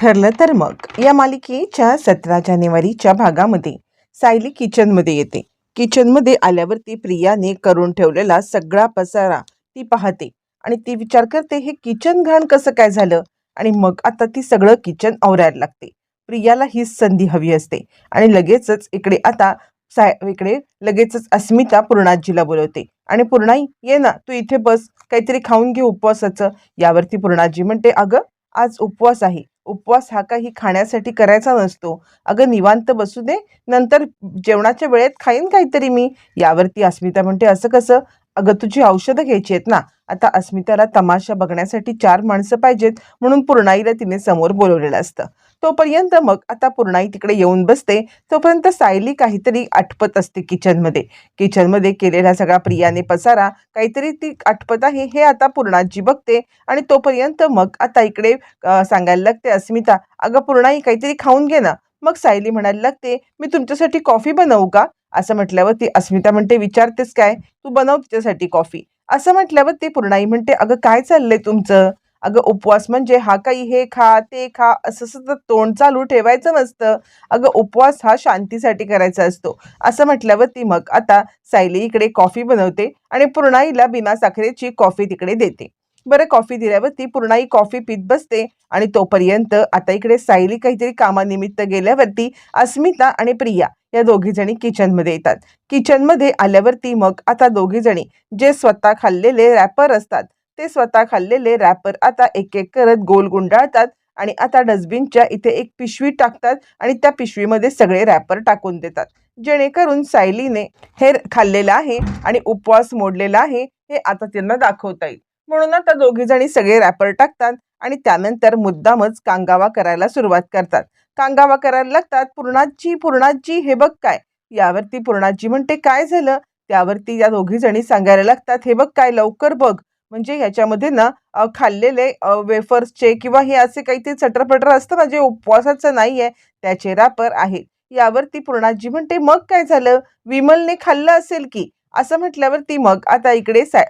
ठरलं तर मग. या मालिकेच्या सतरा जानेवारीच्या भागामध्ये सायली किचनमध्ये येते. किचनमध्ये आल्यावरती प्रियाने करून ठेवलेला सगळा पसारा ती पाहते आणि ती विचार करते हे किचन घाण कसं काय झालं? आणि मग आता ती सगळं किचन आवरायला लागते. प्रियाला हीच संधी हवी असते आणि लगेचच इकडे आता साय इकडे लगेचच अस्मिता पूर्णाजीला बोलवते. आणि पूर्णाई ये ना तू इथे बस. काहीतरी खाऊन घे उपवासाचं. यावरती पूर्णाजी म्हणते अगं आज उपवास आहे. उपवास हा काही खाण्यासाठी करायचा नसतो. अगं निवांत बसू दे. नंतर जेवणाच्या वेळेत खाईन काहीतरी मी. यावरती अस्मिता म्हणते असं कसं? अगं तुझी औषधं घ्यायची आहेत ना. आता अस्मिताला तमाशा बघण्यासाठी चार माणसं पाहिजेत म्हणून पूर्णाईला तिने समोर बोलवलेलं असतं. तोपर्यंत मग आता पूर्णाई तिकडे येऊन बसते. तोपर्यंत सायली काहीतरी आटपत असते किचनमध्ये. किचनमध्ये केलेला सगळा प्रियाने पसारा काहीतरी ती आटपत आहे हे आता पूर्णाजी बघते आणि तोपर्यंत मग आता इकडे सांगायला लागते अस्मिता अगं पूर्णाई काहीतरी खाऊन घे ना. मग सायली म्हणायला लागते मी तुमच्यासाठी कॉफी बनवू का? असं म्हटल्यावर ती अस्मिता म्हणते विचारतेस काय? तू बनव तिच्यासाठी कॉफी. असं म्हटल्यावर ती पूर्णाई म्हणते अगं काय चाललंय तुमचं? अगं उपवास म्हणजे हा काही हे खा ते खा असं सतत तोंड चालू ठेवायचं नसतं. अगं उपवास हा शांतीसाठी करायचा असतो. असं म्हटल्यावर ती मग आता सायली इकडे कॉफी बनवते आणि पूर्णाईला बिना साखरेची कॉफी तिकडे देते. बरं कॉफी दिल्यावर ती पूर्णाई कॉफी पीत बसते आणि तोपर्यंत आता इकडे सायली काहीतरी कामानिमित्त गेल्यावरती अस्मिता आणि प्रिया या दोघी जणी किचनमध्ये येतात. किचनमध्ये आल्यावरती मग आता दोघी जणी जे स्वतः खाल्लेले रॅपर असतात ते स्वतः खाल्लेले रॅपर आता एक एक करत गोल गुंडाळतात आणि आता डस्टबिनच्या इथे एक पिशवी टाकतात आणि त्या पिशवीमध्ये सगळे रॅपर टाकून देतात. जेणेकरून सायलीने हे खाल्लेलं आहे आणि उपवास मोडलेला आहे हे आता त्यांना दाखवता येईल. म्हणून आता दोघी जणी सगळे रॅपर टाकतात आणि त्यानंतर मुद्दामच कांगावा करायला सुरुवात करतात. कांगावा करायला लागतात पूर्णाजी पूर्णाजी हे बघ काय. यावरती पूर्णाजी म्हणते काय झालं? त्यावरती या दोघी जणी सांगायला लागतात हे बघ काय लवकर बघ. म्हणजे ह्याच्यामध्ये ना खाल्लेले वेफर्सचे किंवा हे असे काही ते चटरपटर असतं ना जे उपवासाचं नाही आहे त्याचे रॅपर आहे यावरती पूर्णाजी म्हणते मग काय झालं? विमलने खाल्लं असेल की? असं म्हटल्यावर ती मग आता इकडे सा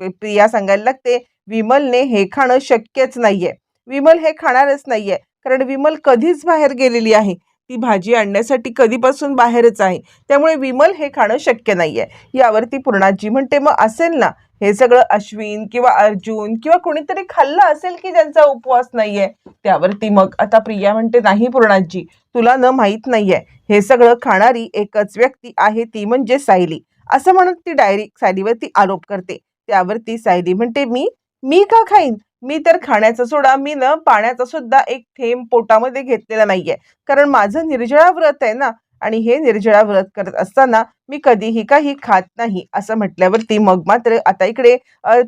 प्रिया सांगायला लागते विमलने हे खाणं शक्यच नाहीये. विमल हे खाणारच नाहीये. कारण विमल कधीच बाहेर गेलेली आहे. ती भाजी आणण्यासाठी कधीपासून बाहेरच आहे. त्यामुळे विमल हे खाणं शक्य नाहीये. यावरती पूर्णाजी म्हणते मग असेल ना हे सगळं अश्विन किंवा अर्जुन किंवा कोणीतरी खाल्लं असेल की ज्यांचा उपवास नाहीये त्यावरती मग आता प्रिया म्हणते नाही पूर्णाजी तुला न माहीत नाहीये. हे सगळं खाणारी एकच व्यक्ती आहे ती म्हणजे सायली. असं म्हणत ती डायरेक्ट सायलीवरती आरोप करते. त्यावरती सायली म्हणते मी मी का खाईन? मी तर खाण्याचा सोडा मी न पाण्याचा सुद्धा एक थेंब पोटामध्ये घेतलेला नाहीये. कारण माझं निर्जळा व्रत आहे ना आणि हे निर्जळा व्रत करत असताना मी कधीही काही खात नाही असं म्हटल्यावरती मग मात्र आता इकडे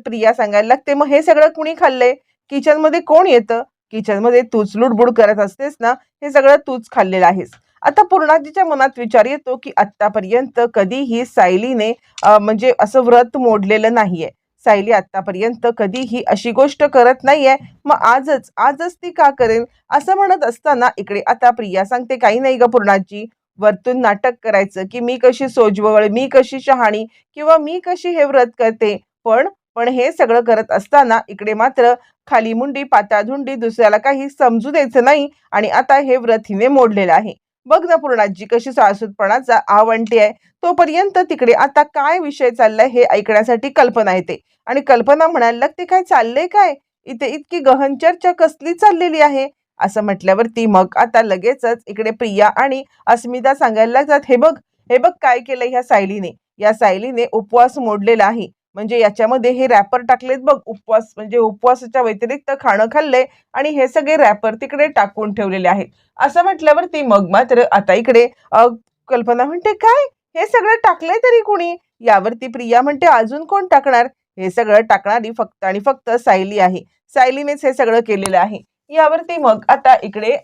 प्रिया सांगायला लागते मग हे सगळं कुणी खाल्लंय? किचनमध्ये कोण येतं? किचनमध्ये तूच लुडबुड करत असतेस ना? हे सगळं तूच खाल्लेलं आहेस. आता पूर्णाजीच्या मनात विचार येतो की आत्तापर्यंत कधीही सायलीने म्हणजे असं व्रत मोडलेलं नाहीये. सायली आत्तापर्यंत कधीही अशी गोष्ट करत नाहीये. मग आजच आजच ती का करेल असं म्हणत असताना इकडे आता प्रिया सांगते काही नाही ग पूर्णाजी. वरतून नाटक करायचं की मी कशी सोजवळ मी कशी शहाणी किंवा मी कशी हे व्रत करते. पण पण हे सगळं करत असताना इकडे मात्र खाली मुंडी पाताळधुंडी दुसऱ्याला काही समजू द्यायचं नाही आणि आता हे व्रत हिने मोडलेलं आहे. बघ ना पूर्णाजी कशी साळसूतपणाचा आवंटी आहे. तोपर्यंत तिकडे आता काय विषय चाललाय हे ऐकण्यासाठी कल्पना येते. आणि कल्पना म्हणायला लागते काय चाललंय काय? इथे इतकी गहन चर्चा कसली चाललेली आहे? असं म्हटल्यावरती मग आता लगेचच इकडे प्रिया आणि अस्मिता सांगायला लागतात हे बघ हे बघ काय केलं ह्या सायलीने. या सायलीने उपवास मोडलेला आहे. म्हणजे याच्यामध्ये हे रॅपर टाकलेत बघ उपवास म्हणजे उपवासाच्या व्यतिरिक्त खाणं खाल्लंय आणि हे सगळे रॅपर तिकडे टाकून ठेवलेले आहेत. असं म्हटल्यावरती मग मात्र आता इकडे अ, कल्पना म्हणते काय? हे सगळं टाकलंय तरी कुणी? यावरती प्रिया म्हणते अजून कोण टाकणार? हे सगळं टाकणारी फक्त आणि फक्त सायली आहे. सायलीनेच हे सगळं केलेलं आहे. यावरती मग आता इकडे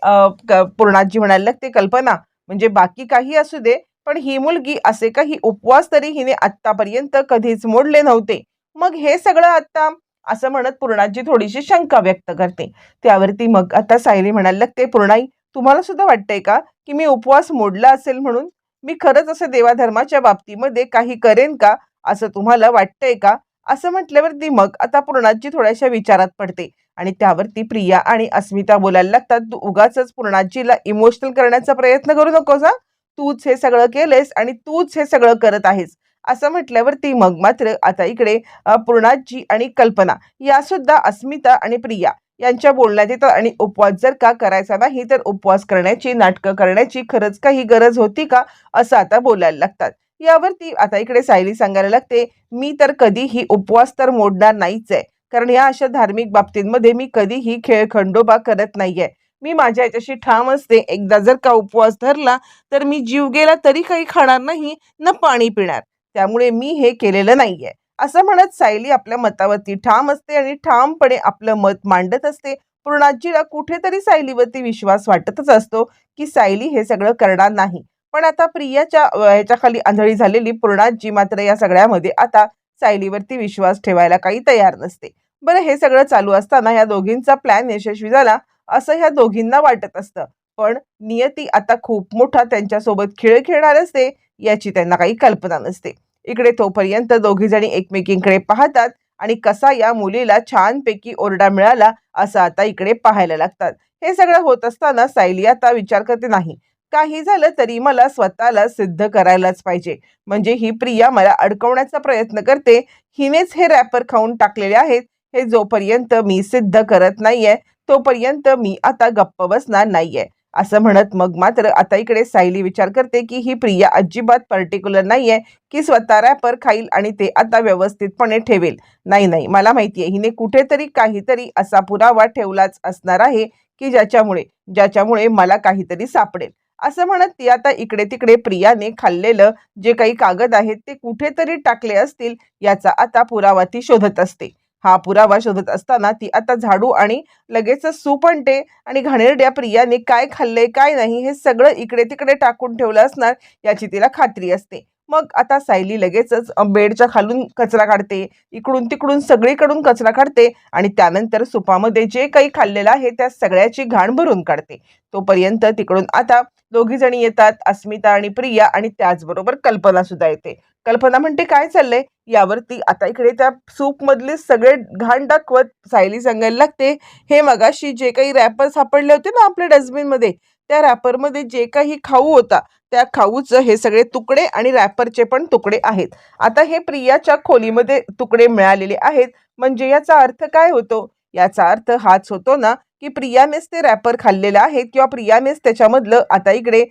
क- पूर्णाजी म्हणायला लागते कल्पना म्हणजे बाकी काही असू दे पण ही मुलगी असे काही उपवास तरी हिने आत्तापर्यंत कधीच मोडले नव्हते. मग हे सगळं आत्ता असं म्हणत पूर्णाजी थोडीशी शंका व्यक्त करते. त्यावरती मग आता सायली म्हणायला लागते पूर्णाई तुम्हाला सुद्धा वाटतंय का की मी उपवास मोडला असेल म्हणून? मी खरंच असं देवाधर्माच्या बाबतीमध्ये काही करेन का? असं तुम्हाला वाटतंय का? असं म्हटल्यावरती मग आता पूर्णाजी थोड्याशा विचारात पडते. आणि त्यावरती प्रिया आणि अस्मिता बोलायला लागतात तू उगाच पूर्णाजीला इमोशनल करण्याचा प्रयत्न करू नकोस हा. तूच हे सगळं केलेस आणि तूच हे सगळं करत आहेस. असं म्हटल्यावरती मग मात्र आता इकडे पूर्णाजी आणि कल्पना या सुद्धा अस्मिता आणि प्रिया यांच्या बोलण्यात येतात आणि उपवास जर का करायचा नाही तर उपवास करण्याची नाटकं करण्याची खरंच काही गरज होती का असं आता बोलायला लागतात. यावरती आता इकडे सायली सांगायला लागते मी तर कधीही उपवास तर मोडणार नाहीच आहे कारण या अशा धार्मिक बाबतींमध्ये मी कधीही खेळ खंडोबा करत नाहीये. मी माझ्या याच्याशी ठाम असते एकदा जर का उपवास धरला तर मी जीव गेला तरी काही खाणार नाही न पाणी पिणार. त्यामुळे मी हे केलेलं नाहीये. असं म्हणत सायली आपल्या मतावरती ठाम असते आणि ठामपणे आपलं मत मांडत असते. पूर्णाजीला कुठेतरी सायलीवरती विश्वास वाटतच असतो की सायली हे सगळं करणार नाही. पण आता प्रियाच्या अ, ह्याच्याखाली आंधळी झालेली पूर्णाजी मात्र या सगळ्यामध्ये आता सायलीवरती विश्वास ठेवायला काही तयार नसते. बरं हे सगळं चालू असताना या दोघींचा प्लॅन यशस्वी झाला असं ह्या दोघींना वाटत असतं. पण नियती आता खूप मोठा त्यांच्यासोबत खेळ खेळणार असते याची त्यांना काही कल्पना नसते. इकडे तोपर्यंत दोघी जणी एकमेकींकडे पाहतात आणि कसा या मुलीला छानपैकी ओरडा मिळाला असं आता इकडे पाहायला लागतात. हे सगळं होत असताना सायली आता विचार करते नाही काही झालं तरी मला स्वतःला सिद्ध करायलाच पाहिजे. म्हणजे ही प्रिया मला अडकवण्याचा प्रयत्न करते. हिनेच हे रॅपर खाऊन टाकलेले आहेत. हे जोपर्यंत मी सिद्ध करत नाहीये तोपर्यंत मी आता गप्प बसणार नाहीये. असं म्हणत मग मात्र आता इकडे सायली विचार करते की ही प्रिया अजिबात पर्टिक्युलर नाहीये की स्वतः रॅपर खाईल आणि ते आता व्यवस्थितपणे ठेवेल. नाही नाही मला माहिती आहे हिने कुठेतरी काहीतरी असा पुरावा ठेवलाच असणार आहे की ज्याच्यामुळे ज्याच्यामुळे मला काहीतरी सापडेल. असं म्हणत ती आता इकडे तिकडे प्रियाने खाल्लेलं जे काही कागद आहेत ते कुठेतरी टाकले असतील याचा आता पुरावा ती शोधत असते. हा पुरावा शोधत असताना ती आता झाडू आणि लगेचच सूप आणि घाणेरड्या प्रियाने काय खाल्लंय काय नाही हे सगळं इकडे तिकडे टाकून ठेवलं असणार याची तिला खात्री असते. मग आता सायली लगेचच बेडच्या खालून कचरा काढते इकडून तिकडून सगळीकडून कचरा काढते आणि त्यानंतर सुपामध्ये जे काही खाल्लेलं आहे त्या सगळ्याची घाण भरून काढते. तोपर्यंत तिकडून आता दोघी जणी येतात अस्मिता आणि प्रिया आणि त्याचबरोबर कल्पना सुद्धा येते. कल्पना म्हणते काय चाललंय? यावरती आता इकडे त्या सूप मधले सगळे घाण दाखवत सायली सांगायला लागते हे मगाशी जे काही रॅपर सापडले होते ना आपल्या डस्टबिनमध्ये त्या रॅपरमध्ये जे काही खाऊ होता त्या खाऊचं हे सगळे तुकडे आणि रॅपरचे पण तुकडे आहेत. आता हे प्रियाच्या खोलीमध्ये तुकडे मिळालेले आहेत. म्हणजे याचा अर्थ काय होतो? याचा अर्थ हाच होतो ना की प्रियानेच ते रॅपर खाल्लेलं आहे किंवा प्रियानेच त्याच्यामधलं आता इकडे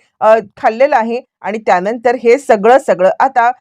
खाल्लेलं आहे आणि त्यानंतर हे सगळं सगळं आता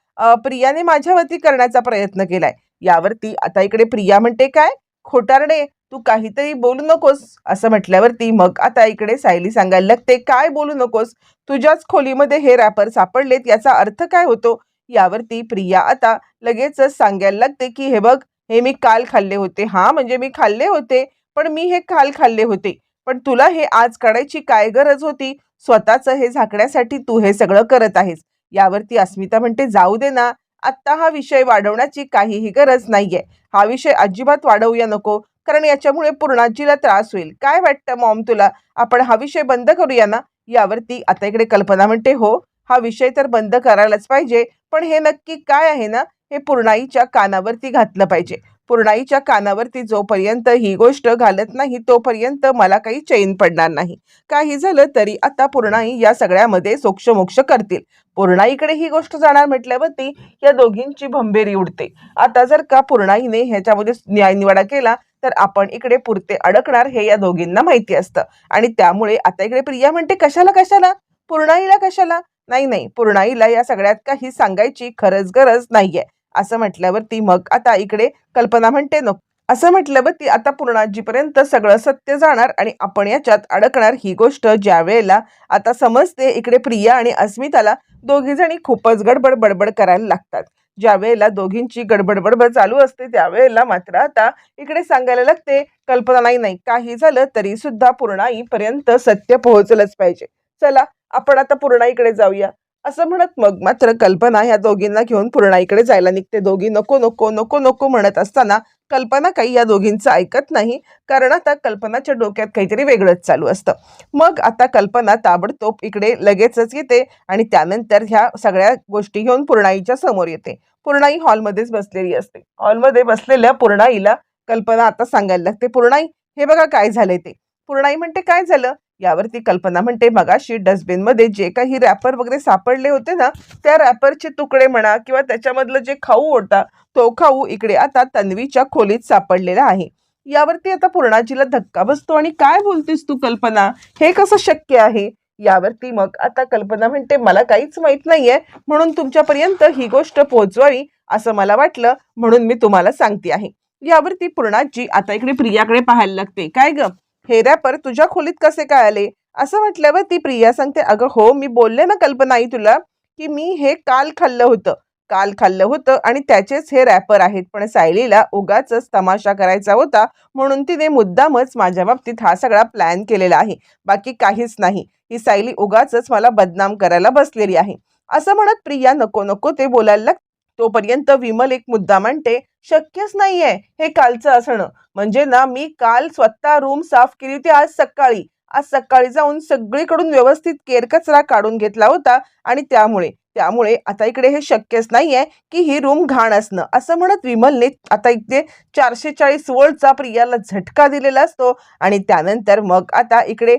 प्रियाने माझ्यावरती करण्याचा प्रयत्न केलाय. यावरती आता इकडे प्रिया म्हणते काय खोटारडे तू काहीतरी बोलू नकोस असं म्हटल्यावरती मग आता इकडे सायली सांगायला लागते काय बोलू नकोस तुझ्याच खोलीमध्ये हे रॅपर सापडलेत याचा अर्थ काय होतो? यावरती प्रिया आता लगेचच सांगायला लागते की हे बघ हे मी काल खाल्ले होते. हा म्हणजे मी खाल्ले होते. पण मी हे काल खाल्ले होते. पण तुला हे आज काढायची काय गरज होती? स्वतःचं हे झाकण्यासाठी तू हे सगळं करत आहेस. यावरती अस्मिता म्हणते जाऊ दे ना. आत्ता हा विषय वाढवण्याची काहीही गरज नाहीये. हा विषय अजिबात वाढवूया नको. कारण याच्यामुळे पूर्णाजीला त्रास होईल. काय वाटतं मॉम तुला? आपण हा विषय बंद करूया ना? यावरती आता इकडे कल्पना म्हणते हो हा विषय तर बंद करायलाच पाहिजे. पण हे नक्की काय आहे ना? हे पूर्णाईच्या कानावरती घातलं पाहिजे. पूर्णाईच्या कानावरती जोपर्यंत ही गोष्ट घालत नाही तोपर्यंत मला काही चैन पडणार नाही. काही झालं तरी आता पूर्णाई या सगळ्यामध्ये सोक्षमोक्ष करतील. पूर्णाईकडे ही गोष्ट जाणार म्हटल्यावरती या दोघींची भंबेरी उडते. आता जर का पूर्णाईने ह्याच्यामध्ये न्यायनिवाडा केला तर आपण इकडे पुरते अडकणार हे या दोघींना माहिती असतं. आणि त्यामुळे आता इकडे प्रिया म्हणते कशाला कशाला? पूर्णाईला कशाला? नाही नाही पूर्णाईला या सगळ्यात काही सांगायची खरंच गरज नाहीये. असं म्हटल्यावर ती मग आता इकडे कल्पना म्हणते नको. असं म्हटल्यावर ती आता पूर्णाजीपर्यंत सगळं सत्य जाणार आणि आपण याच्यात अडकणार ही गोष्ट ज्या वेळेला आता समजते इकडे प्रिया आणि अस्मिताला दोघी जणी खूपच गडबड बडबड करायला लागतात. ज्या वेळेला दोघींची गडबड बडबड चालू असते त्यावेळेला मात्र आता इकडे सांगायला लागते कल्पना नाही नाही काही झालं तरी सुद्धा पूर्णाईपर्यंत सत्य पोहोचलंच पाहिजे. चला आपण आता पूर्णाईकडे जाऊया. असं म्हणत मग मात्र कल्पना ह्या दोघींना घेऊन पूर्णाईकडे जायला निघते. दोघी नको नको नको नको म्हणत असताना कल्पना काही या दोघींचं ऐकत नाही. कारण आता कल्पनाच्या डोक्यात काहीतरी वेगळंच चालू असतं. मग आता कल्पना ताबडतोब इकडे लगेचच येते आणि त्यानंतर ह्या सगळ्या गोष्टी घेऊन पूर्णाईच्या समोर येते. पूर्णाई हॉलमध्येच बसलेली असते. हॉलमध्ये बसलेल्या पूर्णाईला कल्पना आता सांगायला लागते पूर्णाई हे बघा काय झालंय ते. पूर्णाई म्हणते काय झालं? यावरती कल्पना म्हणते मगाशी डस्टबिनमध्ये जे काही रॅपर वगैरे सापडले होते ना त्या रॅपरचे तुकडे म्हणा किंवा त्याच्यामधलं जे खाऊ होता तो खाऊ इकडे आता तन्वीच्या खोलीत सापडलेला आहे. यावरती आता पूर्णाजीला धक्का बसतो आणि काय बोलतेस तू कल्पना? हे कसं शक्य आहे? यावरती मग आता कल्पना म्हणते मला काहीच माहीत नाहीये म्हणून तुमच्यापर्यंत ही गोष्ट पोहोचवावी असं मला वाटलं म्हणून मी तुम्हाला सांगते आहे. यावरती पूर्णाजी आता इकडे प्रियाकडे पाहायला लागते. काय ग? हे रॅपर तुझ्या खोलीत कसे काय आले? असं म्हटल्यावर ती प्रिया सांगते अगं हो मी बोलले ना कल्पना आई तुला की मी हे काल खाल्लं होतं. काल खाल्लं होतं आणि त्याचेच हे रॅपर आहेत. पण सायलीला उगाच तमाशा करायचा होता म्हणून तिने मुद्दामच माझ्या बाबतीत हा सगळा प्लॅन केलेला आहे. बाकी काहीच नाही. ही सायली उगाच मला बदनाम करायला बसलेली आहे. असं म्हणत प्रिया नको नको ते बोलायला लाग तोपर्यंत विमल एक मुद्दा म्हणते शक्यच नाहीये हे कालचं असणं. म्हणजे ना मी काल स्वतः रूम साफ केली होती आज सकाळी. आज सकाळी जाऊन सगळीकडून व्यवस्थित केरकचरा काढून घेतला होता आणि त्यामुळे त्यामुळे आता इकडे हे शक्यच नाहीये की ही रूम घाण असणं. असं म्हणत विमलने आता इथे चारशे चाळीस वोल्टचा प्रियाला झटका दिलेला असतो आणि त्यानंतर मग आता इकडे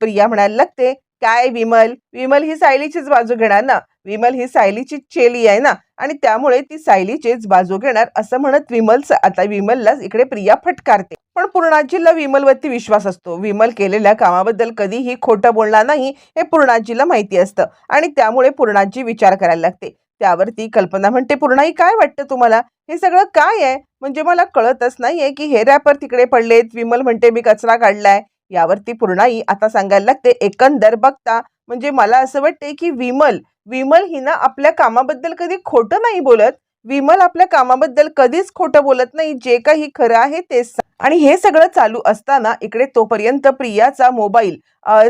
प्रिया म्हणायला लागते काय विमल? विमल ही सायलीचीच बाजू घेणार ना? विमल ही सायलीची चेली आहे ना? आणि त्यामुळे ती सायलीचीच बाजू घेणार असं म्हणत विमलचं आता विमलला इकडे प्रिया फटकारते. पण पूर्णाजीला विमलवरती विश्वास असतो. विमल केलेल्या कामाबद्दल कधीही खोटं बोलणार नाही हे पूर्णाजीला माहिती असतं आणि त्यामुळे पूर्णाजी विचार करायला लागते. त्यावरती कल्पना म्हणते पूर्णाई काय वाटतं तुम्हाला? हे सगळं काय आहे? म्हणजे मला कळतच नाहीये की हे रॅपर तिकडे पडलेत. विमल म्हणते मी कचरा काढलाय. यावरती पूर्णाई आता सांगायला लागते एकंदर बघता म्हणजे मला असं वाटते की विमल विमल ही ना आपल्या कामाबद्दल कधी खोटं नाही बोलत. विमल आपल्या कामाबद्दल कधीच खोटं बोलत नाही जे काही खरं आहे तेच आणि हे सगळं चालू असताना इकडे तोपर्यंत प्रियाचा मोबाईल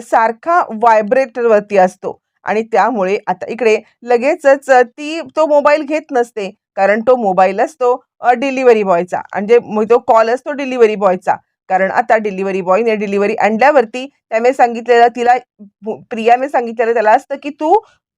सारखा व्हायब्रेटरवरती असतो. आणि त्यामुळे आता इकडे लगेचच ती तो मोबाईल घेत नसते. कारण तो मोबाईल असतो डिलिव्हरी बॉयचा. म्हणजे तो कॉल असतो डिलिव्हरी बॉयचा. कारण आता डिलिव्हरी बॉयने डिलिव्हरी आणल्यावरती त्याने सांगितलेलं तिला प्रियाने सांगितलेलं त्याला असतं की तू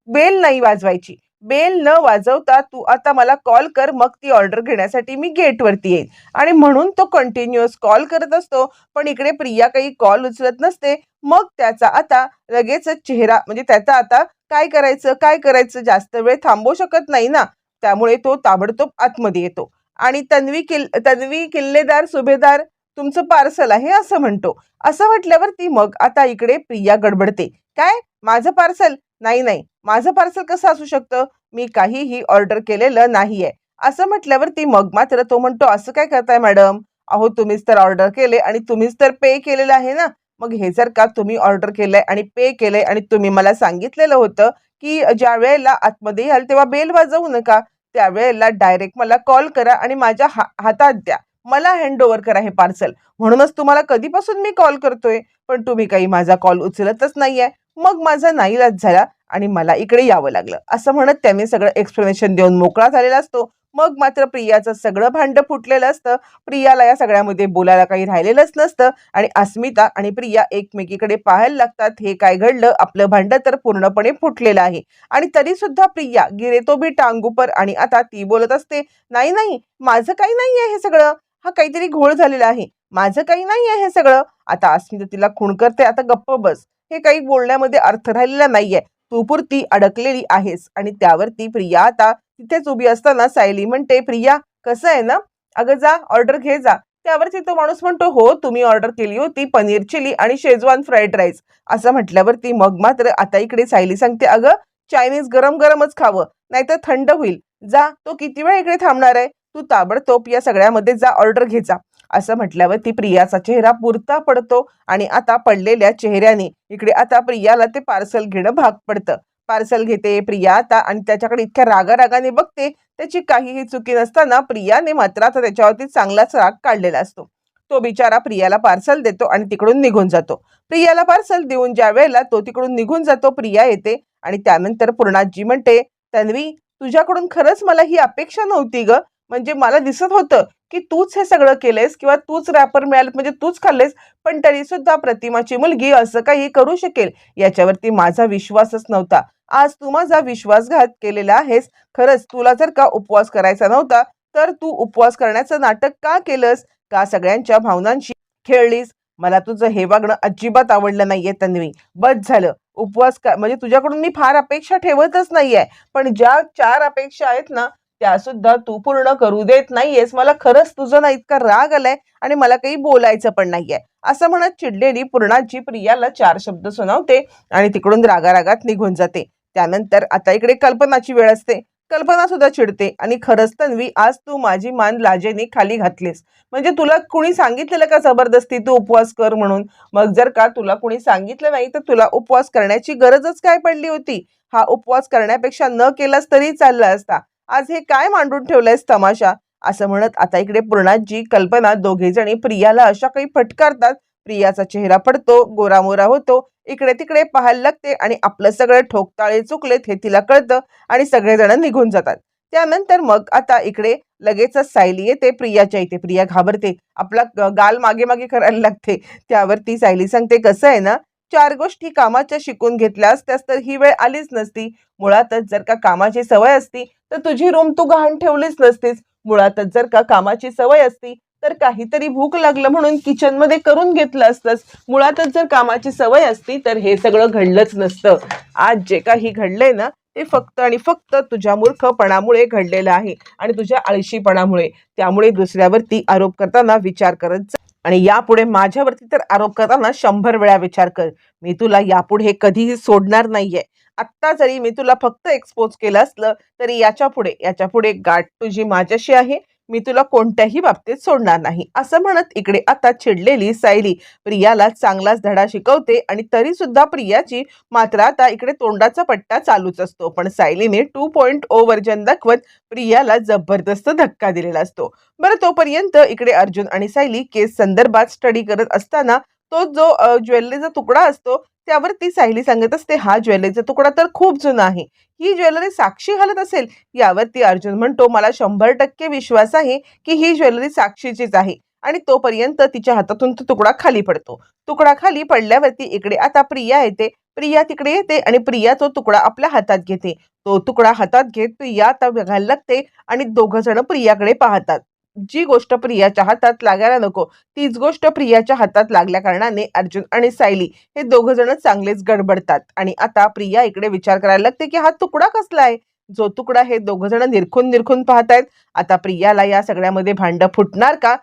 बेल नाही वाजवायची. बेल न वाजवता तू आता मला कॉल कर मग ती ऑर्डर घेण्यासाठी मी गेटवरती येईल आणि म्हणून तो कंटिन्युअस कॉल करत असतो पण इकडे प्रिया काही कॉल उचलत नसते. मग त्याचा आता लगेच चेहरा म्हणजे त्याचा आता काय करायचं काय करायचं जास्त वेळ थांबवू शकत नाही ना. त्यामुळे तो ताबडतोब आतमध्ये येतो. आणि तन्वी किल तन्वी किल्लेदार सुभेदार तुमचं पार्सल आहे असं म्हणतो. असं म्हटल्यावर ती मग आता इकडे प्रिया गडबडते. काय? माझं पार्सल? नाही नाही. माझं पार्सल कसं असू शकतं? मी काहीही ऑर्डर केलेलं नाहीये. असं म्हटल्यावर ती मग मात्र तो म्हणतो असं काय करताय मॅडम? अहो तुम्हीच तर ऑर्डर केले आणि तुम्हीच तर पे केलेलं आहे ना? मग हे जर का तुम्ही ऑर्डर केलंय आणि पे केलंय आणि तुम्ही मला सांगितलेलं होतं की ज्या वेळेला आतमध्ये याल तेव्हा बेल वाजवू नका त्यावेळेला डायरेक्ट मला कॉल करा आणि माझ्या हा हातात द्या. मला हँड ओव्हर करा हे पार्सल म्हणूनच तुम्हाला कधीपासून मी कॉल करतोय? पण तुम्ही काही माझा कॉल उचलतच नाहीये. मग माझा नाईलाज झाला आणि मला इकडे यावं लागलं. असं म्हणत त्याने सगळं एक्सप्लेनेशन देऊन मोकळा झालेला असतो. मग मात्र प्रियाचं सगळं भांड फुटलेलं असतं. प्रियाला या सगळ्यामध्ये बोलायला काही राहिलेलंच नसतं आणि अस्मिता आणि प्रिया एकमेकीकडे पाहायला लागतात. हे काय घडलं? आपलं भांड तर पूर्णपणे फुटलेलं आहे. आणि तरी सुद्धा प्रिया गिरेतो बी टांगूपर आणि आता ती बोलत असते नाही नाही माझं काही नाही आहे हे सगळं. हा काहीतरी घोळ झालेला आहे. माझं काही नाही आहे हे सगळं. आता अस्मिता तिला खूण करते. आता गप्प बस. हे काही बोलण्यामध्ये अर्थ राहिलेला नाहीये. तू पुरती अडकलेली आहेस आणि त्यावरती प्रिया आता तिथेच उभी असताना सायली म्हणते प्रिया कसं आहे ना? अगं जा ऑर्डर घे जा. त्यावरती तो माणूस म्हणतो हो तुम्ही ऑर्डर केली होती पनीर चिली आणि शेजवान फ्राईड राईस. असं म्हटल्यावरती मग मात्र आता इकडे सायली सांगते अगं चायनीज गरम गरमच खावं नाहीतर थंड होईल. जा तो किती वेळ इकडे थांबणार आहे? तू ताबडतोब या सगळ्यामध्ये जा ऑर्डर घे जा. असं म्हटल्यावर ती प्रियाचा चेहरा पुरता पडतो आणि आता पडलेल्या चेहऱ्याने इकडे आता प्रियाला ते पार्सल घेणं भाग पडतं. पार्सल घेते प्रिया आता आणि त्याच्याकडे इतक्या रागारागाने बघते त्याची काहीही चुकी नसताना प्रियाने मात्र आता त्याच्यावरती चांगलाच राग काढलेला असतो. तो बिचारा प्रियाला पार्सल देतो आणि तिकडून निघून जातो. प्रियाला पार्सल देऊन ज्या वेळेला तो तिकडून निघून जातो प्रिया येते आणि त्यानंतर पूर्णाजी म्हणते तन्वी तुझ्याकडून खरंच मला ही अपेक्षा नव्हती ग. म्हणजे मला दिसत होतं की तूच हे सगळं केलंयस किंवा तूच रॅपर मिळालं म्हणजे तूच खाल्लेस पण तरी सुद्धा प्रतिमाची मुलगी असं काही करू शकेल याच्यावरती माझा विश्वासच नव्हता. आज तू माझा विश्वासघात केलेला आहेस. खरंच तुला जर का उपवास करायचा नव्हता तर तू उपवास करण्याचं नाटक का केलंस? का सगळ्यांच्या भावनांशी खेळलीस? मला तुझं हे वागणं अजिबात आवडलं नाहीये तन्वी. बस झालं. उपवास का म्हणजे तुझ्याकडून मी फार अपेक्षा ठेवतच नाहीये. पण ज्या चार अपेक्षा आहेत ना त्या सुद्धा तू पूर्ण करू देत नाहीयेस. मला खरंच तुझं ना इतका राग आलाय आणि मला काही बोलायचं पण नाहीये. असं म्हणत चिडलेली पूर्णाची प्रियाला चार शब्द सुनावते आणि तिकडून रागारागात निघून जाते. त्यानंतर आता इकडे कल्पनाची वेळ असते. कल्पना सुद्धा चिडते आणि खरंच तन्वी आज तू माझी मान लाजेने खाली घातलीस. म्हणजे तुला कुणी सांगितलेलं का जबरदस्ती तू उपवास कर म्हणून? मग जर का तुला कुणी सांगितलं नाही तर तुला उपवास करण्याची गरजच काय पडली होती? हा उपवास करण्यापेक्षा न केलास तरी चालला असता. आज हे काय मांडून ठेवलंयस तमाशा? असं म्हणत आता इकडे पूर्णाजी कल्पना दोघे जणी प्रियाला अशा काही फटकारतात. प्रियाचा चेहरा पडतो गोरामोरा होतो. इकडे तिकडे पाहायला लागते आणि आपलं सगळं ठोकताळे चुकलेत हे तिला कळतं आणि सगळेजण निघून जातात. त्यानंतर मग आता इकडे लगेचच सायली येते प्रियाच्या इथे. प्रिया घाबरते. आपला गाल मागे मागे करायला लागते. त्यावर ती सायली सांगते कसं आहे ना चार गोष्टी कामाच्या शिकून घेतल्या असत्यास तर ही वेळ आलीच नसती. मुळातच जर का कामाची सवय असती तर तुझी रूम तू गहाण ठेवलीच नसतीस. मुळातच जर का कामाची सवय असती तर काहीतरी भूक लागलं म्हणून किचनमध्ये करून घेतलं असतंस. मुळातच जर कामाची सवय असती तर हे सगळं घडलंच नसतं. आज जे काही घडलंय ना ते फक्त आणि फक्त तुझ्या मूर्खपणामुळे घडलेलं आहे आणि तुझ्या आळशीपणामुळे. त्यामुळे दुसऱ्यावरती आरोप करताना विचार करत जा. आणि यापुढे माझ्यावरती तर आरोप करताना शंभर वेळा विचार कर. मी तुला यापुढे कधीही सोडणार नाहीये. आत्ता जरी मी तुला फक्त एक्सपोज केलं असलं तरी याच्यापुढे याच्यापुढे गाठ तुझी माझ्याशी आहे. मी तुला कोणत्याही बाबतीत सोडणार नाही. असं म्हणत इकडे आता चिडलेली सायली प्रियाला चांगलाच धडा शिकवते आणि तरी सुद्धा प्रियाची मात्र आता इकडे तोंडाचा पट्टा चालूच असतो. पण सायलीने टू पॉईंट ओ वर्जन दाखवत प्रियाला जबरदस्त धक्का दिलेला असतो. बरं तोपर्यंत इकडे अर्जुन आणि सायली केस संदर्भात स्टडी करत असताना तो जो ज्वेलरीचा तुकडा असतो त्यावर ती सायली सांगत असते हा ज्वेलरीचा तुकडा तर खूप जुना आहे. ही ज्वेलरी साक्षी घालत असेल यावरती अर्जुन म्हणतो मला शंभर टक्के विश्वास आहे की ही ज्वेलरी साक्षीचीच आहे. आणि तोपर्यंत तिच्या हातातून तो तुकडा खाली पडतो. तुकडा खाली पडल्यावरती इकडे आता प्रिया येते. प्रिया तिकडे येते आणि प्रिया तो तुकडा आपल्या हातात घेते. तो तुकडा हातात घेत प्रिया आता बघायला लागते आणि दोघ जण प्रियाकडे पाहतात. जी गोष्ट प्रियाच्या हातात लागायला नको तीच गोष्ट प्रियाच्या हातात लागल्या कारणाने अर्जुन आणि सायली हे दोघ जण चांगलेच गडबडतात. आणि आता प्रिया इकडे विचार करायला लागते की हा तुकडा कसला आहे? जो तुकडा हे दोघ जण निरखून निरखून पाहतायत. आता प्रियाला या सगळ्यामध्ये भांड फुटणार का?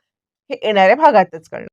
हे येणाऱ्या भागातच कळणार.